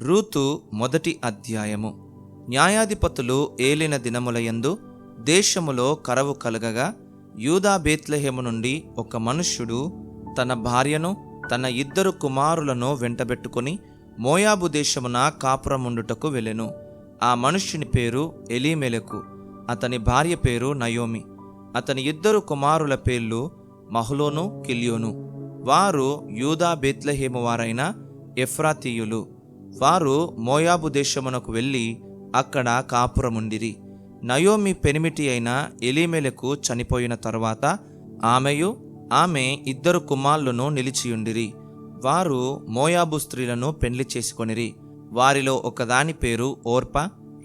Ruth మొదటి అధ్యాయము. న్యాయాధిపతులు ఏలిన దినములయందు దేశములో కరవు కలగగా యూదా బేత్లెహేము నుండి ఒక మనుష్యుడు తన భార్యను తన ఇద్దరు కుమారులను వెంటబెట్టుకొని మోయాబు దేశమున కాపురముండుటకు వెళ్ళెను. ఆ మనుష్యుని పేరు ఎలీమెలకు అతని భార్య పేరు నయోమి అతని ఇద్దరు కుమారుల పేర్లు మహులోను కిల్యోను. వారు యూదా బేత్లెహేము వారైన ఎఫ్రాతీయులు. వారు మోయాబు దేశమునకు వెళ్ళి అక్కడ కాపురముండిరి. నయోమి పెనిమిటి అయిన ఎలిమెలకు చనిపోయిన తరువాత ఆమెయు ఆమె ఇద్దరు కుమారులను నిలిచియుండిరి. వారు మోయాబు స్త్రీలను పెళ్ళి చేసుకొనిరి. వారిలో ఒకదాని పేరు ఓర్ప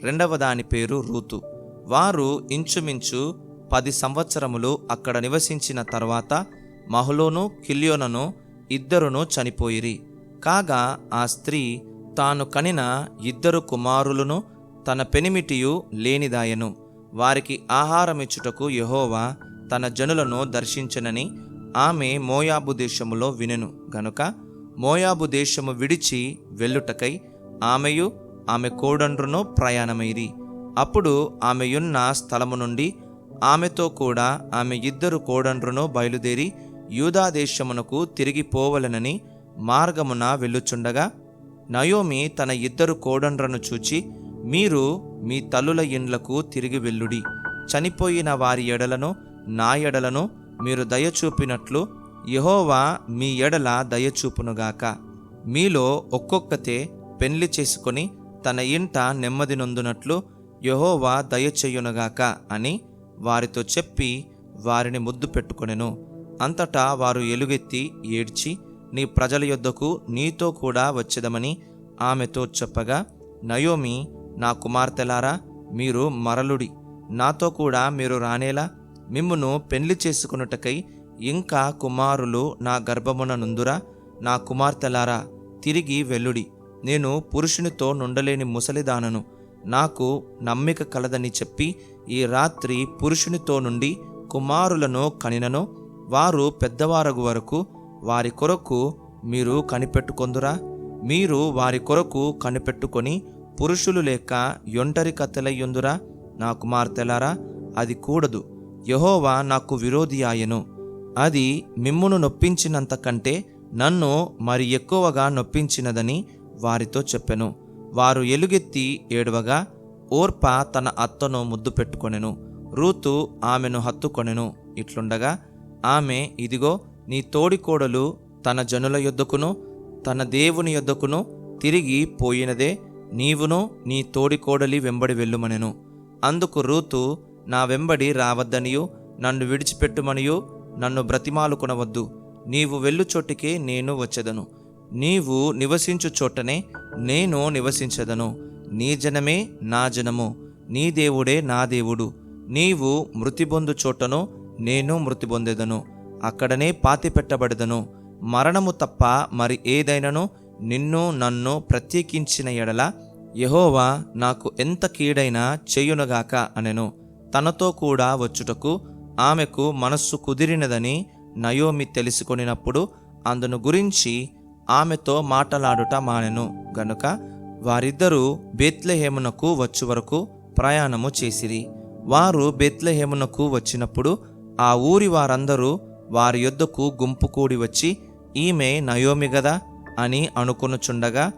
రెండవ దాని పేరు రూతు. వారు ఇంచుమించు పది సంవత్సరములు అక్కడ నివసించిన తర్వాత మహులోను కిల్యోనను ఇద్దరును చనిపోయిరి. కాగా ఆ స్త్రీ తాను కనిన ఇద్దరు కుమారులను తన పెనిమిటియు లేనిదాయను. వారికి ఆహారమిచ్చుటకు యెహోవా తన జనులను దర్శించనని ఆమె మోయాబు దేశములో వినెను. గనుక మోయాబు దేశము విడిచి వెళ్ళుటకై ఆమెయు ఆమె కోడండ్రును ప్రయాణమైరి. అప్పుడు ఆమెయున్న స్థలము నుండి ఆమెతో కూడా ఆమె ఇద్దరు కోడండ్రును బయలుదేరి యూదాదేశమునకు తిరిగి పోవలనని మార్గమున వెళ్ళుచుండగా నయోమి తన ఇద్దరు కోడండ్రను చూచి మీరు మీ తల్లుల ఇండ్లకు తిరిగి వెళ్ళుడి. చనిపోయిన వారి ఎడలను నా ఎడలను మీరు దయచూపినట్లు యహోవా మీ ఎడల దయచూపునుగాక మీలో ఒక్కొక్కతే పెళ్ళి చేసుకొని తన ఇంట నెమ్మది నొందునట్లు యహోవా దయచెయ్యునుగాక అని వారితో చెప్పి వారిని ముద్దు పెట్టుకొనెను. అంతటా వారు ఎలుగెత్తి ఏడ్చి నీ ప్రజల యొద్దకు నీతో కూడా వచ్చేదమని ఆమెతో చెప్పగా నయోమి నా కుమార్తెలారా మీరు మరలుడి. నాతో కూడా మీరు రానేలా. మిమ్మును పెళ్ళి చేసుకున్నటకై ఇంకా కుమారులు నా గర్భమున నుందురా. నా కుమార్తెలారా తిరిగి వెల్లుడి నేను పురుషునితో నుండలేని ముసలిదానను. నాకు నమ్మిక కలదని చెప్పి ఈ రాత్రి పురుషునితో నుండి కుమారులను కనినను. వారు పెద్దవారగు వరకు వారి కొరకు మీరు కనిపెట్టుకొందురా. మీరు వారి కొరకు కనిపెట్టుకొని పురుషులు లేక యొంటరి కత్తెలయ్యుందురా నా కుమార్తెలారా అది కూడదు. యహోవా నాకు విరోధి ఆయను. అది మిమ్మును నొప్పించినంత కంటే నన్ను మరి ఎక్కువగా నొప్పించినదని వారితో చెప్పెను. వారు ఎలుగెత్తి ఏడవగా ఓర్ప తన అత్తను ముద్దు పెట్టుకొనెను. రూతు ఆమెను హత్తుకొనెను. ఇట్లుండగా ఆమె ఇదిగో నీ తోడికోడలు తన జనుల యొద్దకును తన దేవుని యొద్దకును తిరిగి పోయినదే నీవును నీ తోడికోడలి వెంబడి వెళ్ళుమనెను. అందుకు రూతు నా వెంబడి రావద్దనియు నన్ను విడిచిపెట్టుమనియు నన్ను బ్రతిమాలుకొనవద్దు. నీవు వెళ్ళు చోటికే నేను వచ్చెదను. నీవు నివసించు చోటనే నేను నివసించదను. నీ జనమే నా జనము. నీ దేవుడే నా దేవుడు. నీవు మృతి పొందు చోటను నేను మృతి పొందెదను. అక్కడనే పాతిపెట్టబడదును. మరణము తప్ప మరి ఏదైనను నిన్ను నన్ను ప్రత్యేకించిన ఎడల యహోవా నాకు ఎంత కీడైనా చేయునగాక అనెను. తనతో కూడా వచ్చుటకు ఆమెకు మనస్సు కుదిరినదని నయోమి తెలుసుకొనినప్పుడు అందును గురించి ఆమెతో మాటలాడుట మానెను. గనుక వారిద్దరూ బేత్లెహేమునకు వచ్చు వరకు ప్రయాణము చేసిరి. వారు బేత్లెహేమునకు వచ్చినప్పుడు ఆ ఊరి వారందరూ వారి యొద్దకు గుంపు కూడి వచ్చి ఈమె నయోమి గదా? అని అనుకొనుచుండగా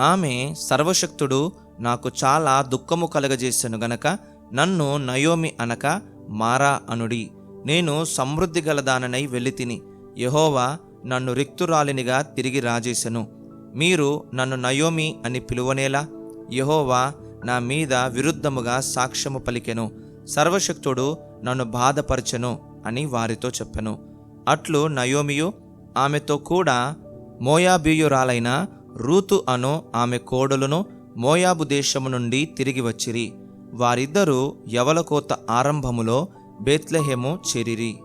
ఆమె సర్వశక్తుడు నాకు చాలా దుఃఖము కలగజేసెను గనక నన్ను నయోమి అనక మారా అనుడి. నేను సమృద్ధి గలదాననై వెళ్ళితిని. యహోవా నన్ను రిక్తురాలినిగా తిరిగి రాజేశను మీరు నన్ను నయోమి అని పిలువనేలా? యహోవా నా మీద విరుద్ధముగా సాక్ష్యము పలికెను. సర్వశక్తుడు నన్ను బాధపరచెను అని వారితో చెప్పెను. అట్లు నయోమియు ఆమెతో కూడా మోయాబీయురాలైన రూతు అను ఆమె కోడలును మోయాబు దేశము నుండి తిరిగి వచ్చిరి. వారిద్దరూ యవలకోత ఆరంభములో బేత్లెహేము చేరిరి.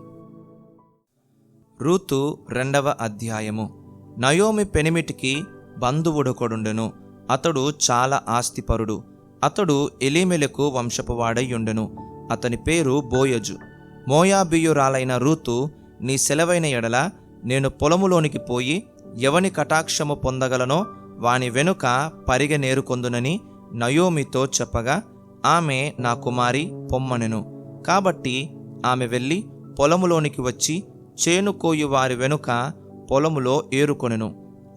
రూతు రెండవ అధ్యాయము. నయోమి పెనిమిటికి బంధువుడొకడుండెను అతడు చాలా ఆస్తిపరుడు. అతడు ఎలిమెలకు వంశపువాడై ఉండెను అతని పేరు బోయజు. మోయాబియురాలైన రూతు నీ సెలవైన ఎడల నేను పొలములోనికి పోయి ఎవని కటాక్షము పొందగలనో వాని వెనుక పరిగె నేరుకొందునని నయోమితో చెప్పగా ఆమె నా కుమారి పొమ్మనెను. కాబట్టి ఆమె వెళ్ళి పొలములోనికి వచ్చి చేనుకోయు వారి వెనుక పొలములో ఏరుకొనెను.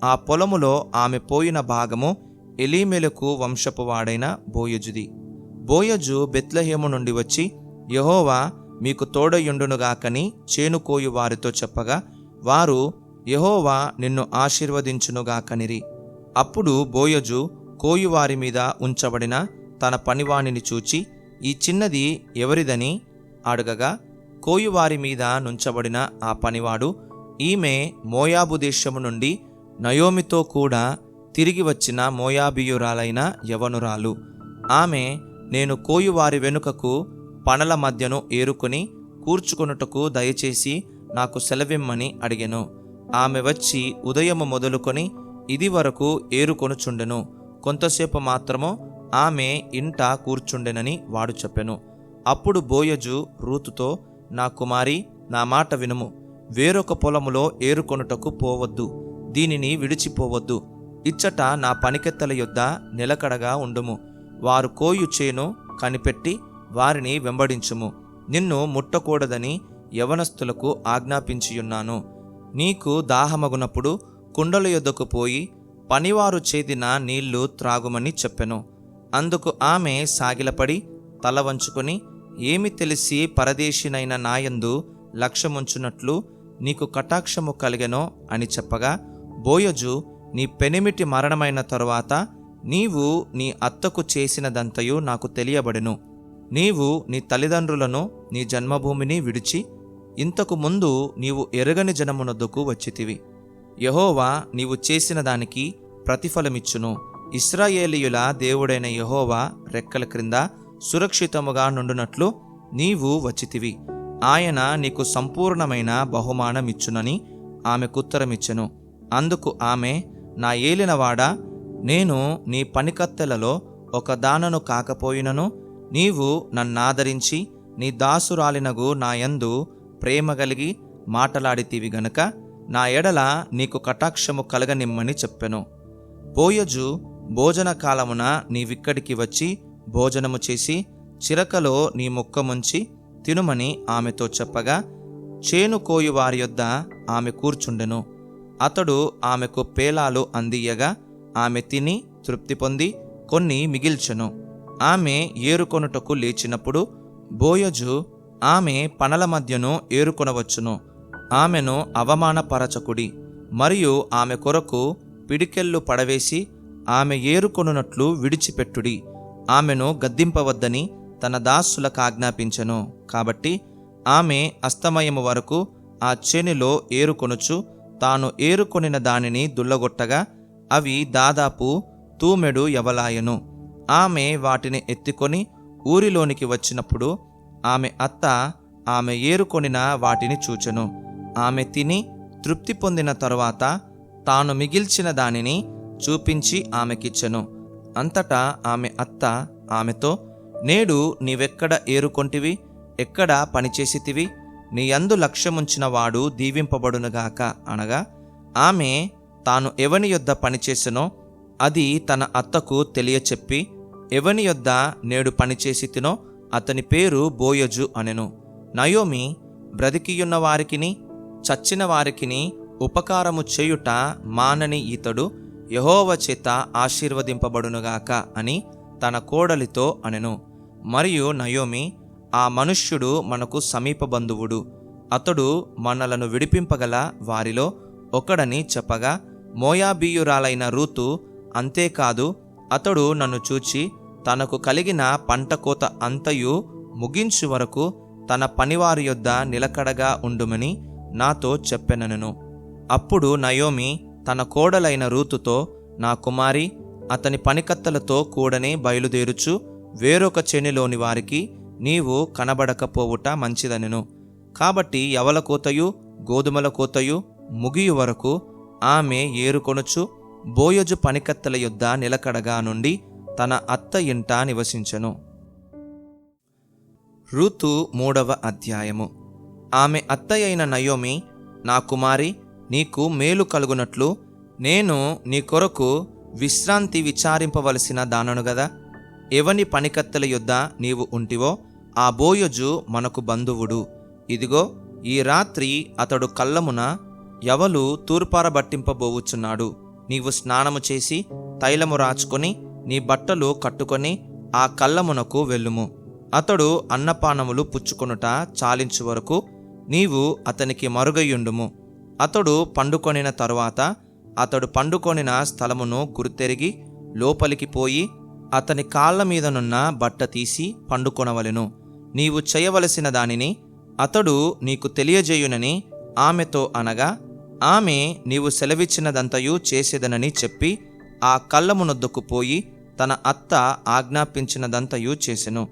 ఆ పొలములో ఆమె పోయిన భాగము ఎలీమెలకు వంశపువాడైన బోయజుది. బోయజు బెత్లహేము నుండి వచ్చి యహోవా మీకు తోడయుండునుగాకని చేనుకోయు వారితో చెప్పగా వారు యహోవా నిన్ను ఆశీర్వదించునుగాకనిరి. అప్పుడు బోయజు కోయువారి మీద ఉంచబడిన తన పనివాణిని చూచి ఈ చిన్నది ఎవరిదని అడగగా కోయువారి మీద నుంచబడిన ఆ పనివాడు ఈమె మోయాబు దేశము నుండి నయోమితో కూడా తిరిగి వచ్చిన మోయాబియురాలైన యవనురాలు. ఆమె నేను కోయువారి వెనుకకు పనల మధ్యను ఏరుకొని కూర్చుకొనుటకు దయచేసి నాకు సెలవిమ్మని అడిగెను. ఆమె వచ్చి ఉదయము మొదలుకొని ఇది వరకు ఏరుకొనుచుండెను. కొంతసేపు మాత్రము ఆమె ఇంట కూర్చుండెనని వాడు చెప్పెను. అప్పుడు బోయజు రూతుతో నా కుమారి నా మాట వినుము. వేరొక పొలములో ఏరుకొనుటకు పోవద్దు. దీనిని విడిచిపోవద్దు. ఇచ్చట నా పనికెత్తల యొద్ద నిలకడగా ఉండుము. వారు కోయు చేను కనిపెట్టి వారిని వెంబడించుము. నిన్ను ముట్టకూడదని యవనస్తులకు ఆజ్ఞాపించియున్నాను. నీకు దాహమగునప్పుడు కుండల యొద్దకు పోయి పనివారు చేదిన నీళ్ళు త్రాగుమని చెప్పెను. అందుకు ఆమె సాగిలపడి తల వంచుకొని ఏమి తెలిసి పరదేశినైన నాయందు లక్ష్యముంచునట్లు నీకు కటాక్షము కలిగెనో అని చెప్పగా బోయజు నీ పెనిమిటి మరణమైన తరువాత నీవు నీ అత్తకు చేసినదంతయు నాకు తెలియబడెను. నీవు నీ తల్లిదండ్రులను నీ జన్మభూమిని విడిచి ఇంతకు ముందు నీవు ఎరగని జనమునొద్దకు వచ్చితివి. యహోవా నీవు చేసిన దానికి ప్రతిఫలమిచ్చును. ఇస్రాయేలీయుల దేవుడైన యహోవా రెక్కల క్రింద సురక్షితముగా నుండునట్లు నీవు వచ్చితివి. ఆయన నీకు సంపూర్ణమైన బహుమానమిచ్చునని ఆమెకుత్తరమిచ్చెను అందుకు ఆమె నా ఏలినవాడా నేను నీ పనికత్తెలలో ఒక దానను కాకపోయినను నీవు నన్నాదరించి నీ దాసురాలినగు నాయందు ప్రేమ కలిగి మాటలాడితివి గనుక నా ఎడల నీకు కటాక్షము కలగనిమ్మని చెప్పెను. పోయజు భోజన కాలమున నీవిక్కడికి వచ్చి భోజనము చేసి చిరకలో నీ ముక్క ముంచి తినుమని ఆమెతో చెప్పగా చేను కోయు వారి యొద్ద ఆమె కూర్చుండెను. అతడు ఆమెకు పేలాలు అందియ్యగా ఆమె తిని తృప్తి పొంది కొన్ని మిగిల్చెను. ఆమె ఏరుకొనుటకు లేచినప్పుడు బోయజు ఆమె పనల మధ్యను ఏరుకొనవచ్చును. ఆమెను అవమానపరచకుడి. మరియు ఆమె కొరకు పిడికెళ్ళు పడవేసి ఆమె ఏరుకొనున్నట్లు విడిచిపెట్టుడి. ఆమెను గద్దింపవద్దని తన దాసులకు ఆజ్ఞాపించెను. కాబట్టి ఆమె అస్తమయము వరకు ఆ చేనిలో ఏరుకొనుచు తాను ఏరుకొనిన దానిని దుల్లగొట్టగా అవి దాదాపు తూమెడు ఎవలాయను ఆమె వాటిని ఎత్తుకొని ఊరిలోనికి వచ్చినప్పుడు ఆమె అత్త ఆమె ఏరుకొనిన వాటిని చూచెను. ఆమె తిని తృప్తి పొందిన తరువాత తాను మిగిల్చిన దానిని చూపించి ఆమెకిచ్చెను. అంతటా ఆమె అత్త ఆమెతో నేడు నీవెక్కడ ఏరుకొంటివి? ఎక్కడ పనిచేసితివి? నీ యందు లక్ష్యముంచిన వాడు దీవింపబడునుగాక అనగా ఆమె తాను ఎవని యొద్ద పనిచేసెనో అది తన అత్తకు తెలియచెప్పి ఎవని యొద్ద నేడు పనిచేసి తినో అతని పేరు బోయజు అనెను. నయోమి బ్రతికియున్న వారికిని చచ్చిన వారికిని ఉపకారము చేయుట మానని ఇతడు యహోవ చేత ఆశీర్వదింపబడునుగాక అని తన కోడలితో అనెను. మరియు నయోమి ఆ మనుష్యుడు మనకు సమీప బంధువుడు. అతడు మనలను విడిపింపగల వారిలో ఒకడని చెప్పగా మోయాబీయురాలైన రూతు అంతేకాదు అతడు నన్ను చూచి తనకు కలిగిన పంట కోత అంతయు ముగించు వరకు తన పనివారి యొద్ద నిలకడగా ఉండుమని నాతో చెప్పెనను. అప్పుడు నయోమి తన కోడలైన రూతుతో నా కుమారి అతని పనికత్తలతో కూడనే బయలుదేరుచు వేరొక చెనిలోని వారికి నీవు కనబడకపోవుట మంచిదనెను. కాబట్టి యవల కోతయు గోధుమల కోతయు ముగియు వరకు ఆమె ఏరుకొనుచు బోయజు పనికత్తెల యొద్ద నిలకడగా నుండి తన అత్త ఇంట నివసించెను. ఋతు మూడవ అధ్యాయము. ఆమె అత్తయ్యైన నయోమి నా కుమారి నీకు మేలు కలుగునట్లు నేను నీ కొరకు విశ్రాంతి విచారింపవలసిన దానను గదా. ఎవని పనికత్తెల యొద్ద నీవు ఉంటివో ఆ బోయజు మనకు బంధువుడు. ఇదిగో ఈ రాత్రి అతడు కళ్ళమున ఎవలు తూర్పారబట్టింపబోవుచున్నాడు. నీవు స్నానము చేసి తైలము రాచుకొని నీ బట్టలు కట్టుకొని ఆ కళ్ళమునకు వెళ్ళుము. అతడు అన్నపానములు పుచ్చుకొనుట చాలించు వరకు నీవు అతనికి మరుగయ్యుండుము అతడు పండుకొనిన తరువాత అతడు పండుకొనిన స్థలమును గుర్తెరిగి లోపలికి పోయి అతని కాళ్ళ మీదనున్న బట్ట తీసి పండుకొనవలెను. నీవు చేయవలసిన దానిని అతడు నీకు తెలియజేయునని ఆమెతో అనగా ఆమె నీవు సెలవిచ్చినదంతయు చేసేదనని చెప్పి ఆ కళ్ళమునొద్దకు పోయి తన అత్త ఆజ్ఞాపించినదంతయు చేసెను.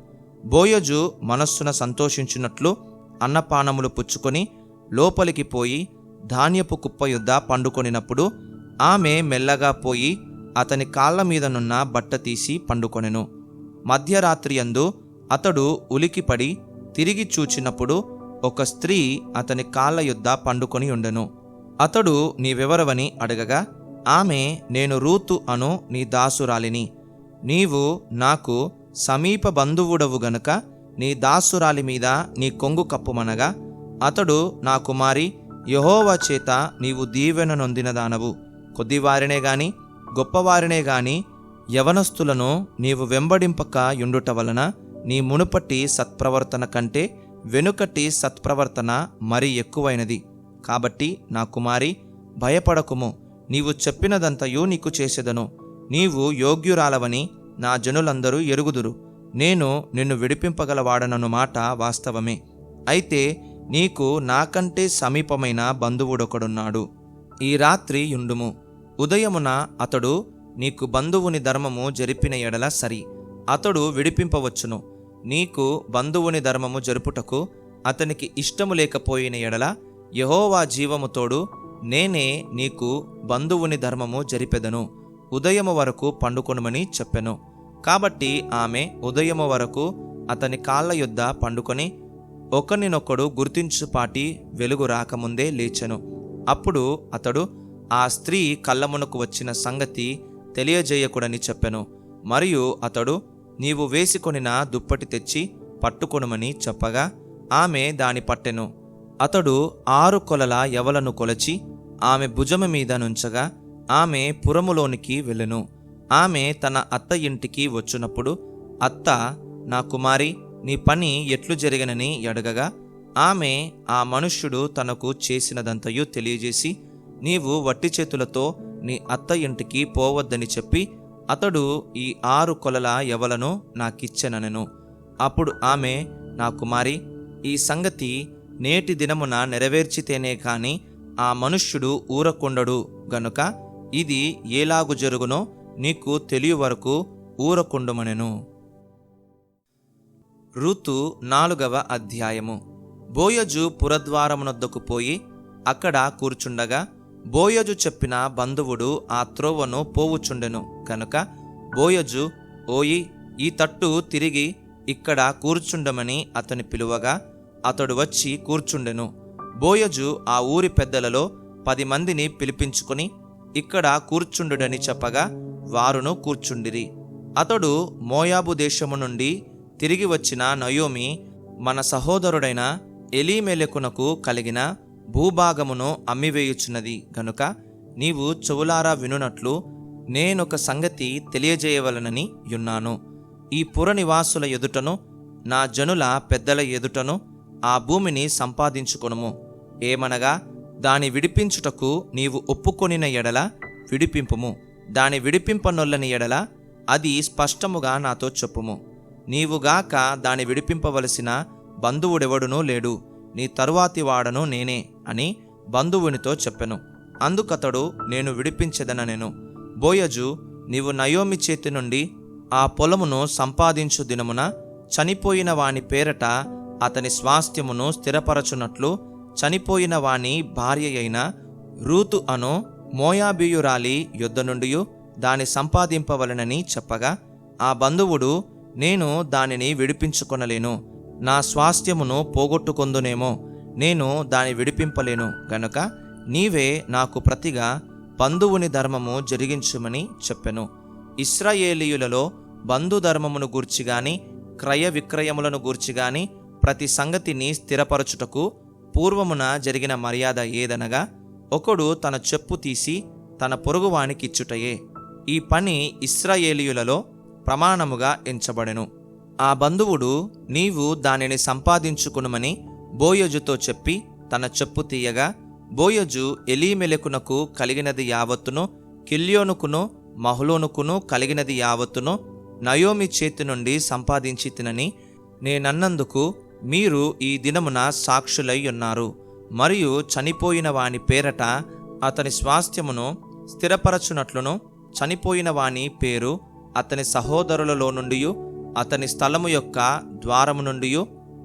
బోయజు మనస్సున సంతోషించినట్లు అన్నపానములు పుచ్చుకొని లోపలికి పోయి ధాన్యపు కుప్ప యుద్ధ పండుకొనినప్పుడు ఆమె మెల్లగా పోయి అతని కాళ్ళ మీదనున్న బట్ట తీసి పండుకొనెను. మధ్యరాత్రియందు అతడు ఉలికిపడి తిరిగి చూచినప్పుడు ఒక స్త్రీ అతని కాళ్ళ యుద్ధ పండుకొని ఉండెను. అతడు నీవెవరవని అడగగా ఆమె నేను రూతు అను నీ దాసురాలిని. నీవు నాకు సమీప బంధువుడవు గనుక నీ దాసురాలి మీద నీ కొంగు కప్పుమనగా అతడు నా కుమారి యహోవా చేత నీవు దీవెన నొందినదానవు కొద్దివారినే గాని గొప్పవారినే గాని యవనస్తులను నీవు వెంబడింపక యుండుట వలన నీ మునుపటి సత్ప్రవర్తన కంటే వెనుకటి సత్ప్రవర్తన మరీ ఎక్కువైనది. కాబట్టి నా కుమారి భయపడకుము. నీవు చెప్పినదంతయు నీకు చేసేదను. నీవు యోగ్యురాలవని నా జనులందరూ ఎరుగుదురు. నేను నిన్ను విడిపింపగలవాడనను మాట వాస్తవమే. అయితే నీకు నాకంటే సమీపమైన బంధువుడొకడున్నాడు. ఈ రాత్రి యుండుము. ఉదయమున అతడు నీకు బంధువుని ధర్మము జరిపిన ఎడల సరి. అతడు విడిపింపవచ్చును. నీకు బంధువుని ధర్మము జరుపుటకు అతనికి ఇష్టము లేకపోయిన ఎడల యహోవా జీవము తోడు నేనే నీకు బంధువుని ధర్మము జరిపెదను. ఉదయము వరకు పండుకొనుమని చెప్పెను. కాబట్టి ఆమె ఉదయము వరకు అతని కాళ్ళ యొద్ద పండుకొని ఒకరినొకడు గుర్తించుపాటి వెలుగు రాకముందే లేచెను. అప్పుడు అతడు ఆ స్త్రీ కళ్ళమునకు వచ్చిన సంగతి తెలియజేయకుడని చెప్పెను. మరియు అతడు నీవు వేసుకొనిన దుప్పటి తెచ్చి పట్టుకొనుమని చెప్పగా ఆమె దాని పట్టెను. అతడు ఆరు కొలల ఎవలను కొలచి ఆమె భుజము మీద నుంచగా ఆమె పురములోనికి వెళ్ళెను. ఆమె తన అత్త ఇంటికి వచ్చినప్పుడు అత్త నా కుమారి నీ పని ఎట్లు జరిగనని అడగగా ఆమె ఆ మనుష్యుడు తనకు చేసినదంతయు తెలియజేసి నీవు వట్టి చేతులతో నీ అత్త ఇంటికి పోవద్దని చెప్పి అతడు ఈ ఆరు కొలల ఎవలను నాకిచ్చెనను అప్పుడు ఆమె నా కుమారి ఈ సంగతి నేటి దినమున నెరవేర్చితేనే కాని ఆ మనుష్యుడు ఊరకుండడు గనుక ఇది ఏలాగు జరుగునో నీకు తెలియ వరకు ఊరకుండుమనెను. ఋతు నాలుగవ అధ్యాయము. బోయజు పురద్వారమునొద్దకు పోయి అక్కడ కూర్చుండగా బోయజు చెప్పిన బంధువుడు ఆ త్రోవను పోవుచుండెను కనుక బోయజు ఓయి ఈ తట్టు తిరిగి ఇక్కడ కూర్చుండమని అతని పిలువగా అతడు వచ్చి కూర్చుండెను. బోయజు ఆ ఊరి పెద్దలలో పది మందిని పిలిపించుకొని ఇక్కడ కూర్చుండుడని చెప్పగా వారును కూర్చుండిరి. అతడు మోయాబు దేశము నుండి తిరిగి వచ్చిన నయోమి మన సహోదరుడైన ఎలీమెలెకునకు కలిగిన భూభాగమును అమ్మివేయుచున్నది. గనుక నీవు చెవులారా వినునట్లు నేనొక సంగతి తెలియజేయవలనని యున్నాను. ఈ పుర నివాసుల ఎదుటను నా జనుల పెద్దల ఎదుటను ఆ భూమిని సంపాదించుకొనుము. ఏమనగా దాని విడిపించుటకు నీవు ఒప్పుకొనిన ఎడల విడిపింపుము. దాని విడిపింపనొల్లని ఎడల అది స్పష్టముగా నాతో చెప్పుము. నీవుగాక దాని విడిపింపవలసిన బంధువుడెవడునూ లేడు. నీ తరువాతి వాడను నేనే అని బంధువునితో చెప్పెను. అందుకతడు నేను విడిపించదననెను. బోయజు నీవు నయోమి చేతి నుండి ఆ పొలమును సంపాదించు దినమున చనిపోయిన వాని పేరట అతని స్వాస్థ్యమును స్థిరపరచునట్లు చనిపోయిన వాని భార్య అయిన రూతు అను మోయాబియురాలి యుద్ధ నుండి దాని సంపాదింపవలనని చెప్పగా ఆ బంధువుడు నేను దానిని విడిపించుకొనలేను. నా స్వాస్థ్యమును పోగొట్టుకొందునేమో. నేను దాని విడిపింపలేను. గనుక నీవే నాకు ప్రతిగా బంధువుని ధర్మము జరిగించుమని చెప్పెను. ఇస్రాయేలీయులలో బంధు ధర్మమును గూర్చి గాని క్రయ విక్రయములను గూర్చి గాని ప్రతి సంగతిని స్థిరపరచుటకు పూర్వమున జరిగిన మర్యాద ఏదనగా ఒకడు తన చెప్పు తీసి తన పొరుగువానికిచ్చుటయే. ఈ పని ఇస్రాయేలీయులలో ప్రమాణముగా ఎంచబడెను. ఆ బంధువుడు నీవు దానిని సంపాదించుకునుమని బోయజుతో చెప్పి తన చెప్పు తీయగా బోయజు ఎలీమెలెకునకు కలిగినది యావత్తును కిల్యోనుకును మహులోనుకును కలిగినది యావత్తును నయోమి చేతి నుండి సంపాదించి తినని నేనన్నందుకు మీరు ఈ దినమున సాక్షులై ఉన్నారు. మరియు చనిపోయిన వాని పేరట అతని స్వాస్థ్యమును స్థిరపరచునట్లును చనిపోయిన వాని పేరు అతని సహోదరులలో నుండి అతని స్థలము యొక్క ద్వారము నుండి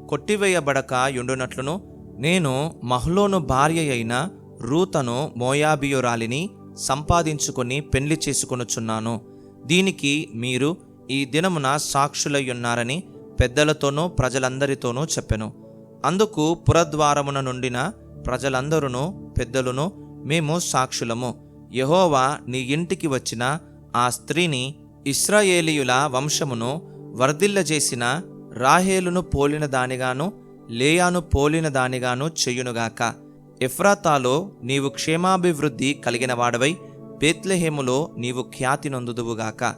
కొట్టివేయబడక యుండునట్లును నేను మహ్లోను భార్య అయిన రూతను మోయాబియురాలిని సంపాదించుకొని పెళ్ళి చేసుకొనుచున్నాను. దీనికి మీరు ఈ దినమున సాక్షులై ఉన్నారని పెద్దలతోనూ ప్రజలందరితోనూ చెప్పెను. అందుకు పురద్వారమున నుండిన ప్రజలందరూ పెద్దలును మేము సాక్షులము. యహోవా నీ ఇంటికి వచ్చిన ఆ స్త్రీని ఇస్రాయేలీయుల వంశమును వర్ధిల్లజేసిన రాహేలును పోలిన దానిగాను లేయాను పోలిన దానిగాను చెయ్యునుగాక ఎఫ్రాతాలో నీవు క్షేమాభివృద్ధి కలిగిన వాడవై బేత్లెహేములో నీవు ఖ్యాతి నొందుదువుగాక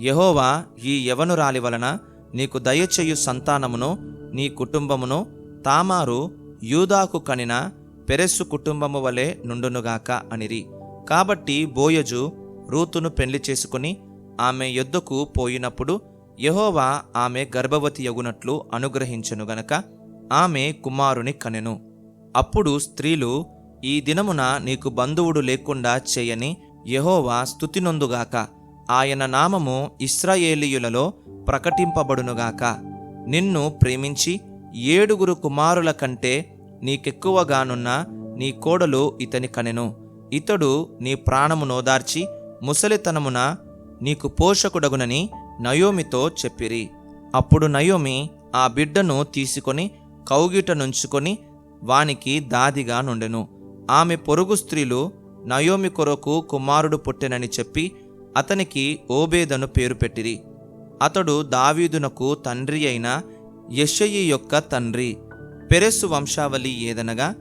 యహోవా ఈ యవనురాలి వలన నీకు దయచేయు సంతానమును నీ కుటుంబమును తామారు యూదాకు కనిన పెరెస్సు కుటుంబము వలె నుండునుగాక అనిరి. కాబట్టి బోయజు రూతును పెళ్ళి చేసుకుని ఆమె యొద్దకు పోయినప్పుడు యహోవా ఆమె గర్భవతి యగునట్లు అనుగ్రహించెను గనక ఆమె కుమారుని కనెను. అప్పుడు స్త్రీలు ఈ దినమున నీకు బంధువుడు లేకుండా చేయని యహోవా స్థుతినొందుగాక ఆయన నామము ఇస్రాయేలీయులలో ప్రకటింపబడునుగాక. నిన్ను ప్రేమించి ఏడుగురు కుమారుల కంటే నీకెక్కువగానున్న నీ కోడలు ఇతని కనెను. ఇతడు నీ ప్రాణము నోదార్చి ముసలితనమున నీకు పోషకుడగునని నయోమితో చెప్పిరి. అప్పుడు నయోమి ఆ బిడ్డను తీసుకొని కౌగిట నుంచుకొని వానికి దాదిగా నుండెను. ఆమె పొరుగు స్త్రీలు నయోమి కొరకు కుమారుడు పుట్టెనని చెప్పి అతనికి ఓబేదను పేరు పెట్టిరి. అతడు దావీదునకు తండ్రి అయిన యషయి యొక్క తండ్రి. పెరెస్సు వంశావళి ఏదనగా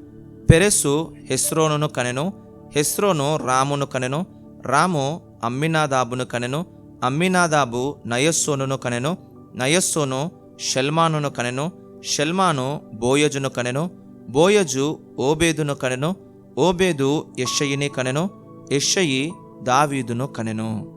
పెరెస్సు హెస్రోనును కనెను హెస్రోను రామును కనెను రాము అమ్మినాదాబును కనెను అమ్మినాదాబు నయస్సోనును కనెను నయస్సోను షల్మానును కనెను షల్మాను బోయజును కనెను బోయజు ఓబేదును కనెను ఓబేదు యెషయిని కనెను యెషయి దావీదును కనెను.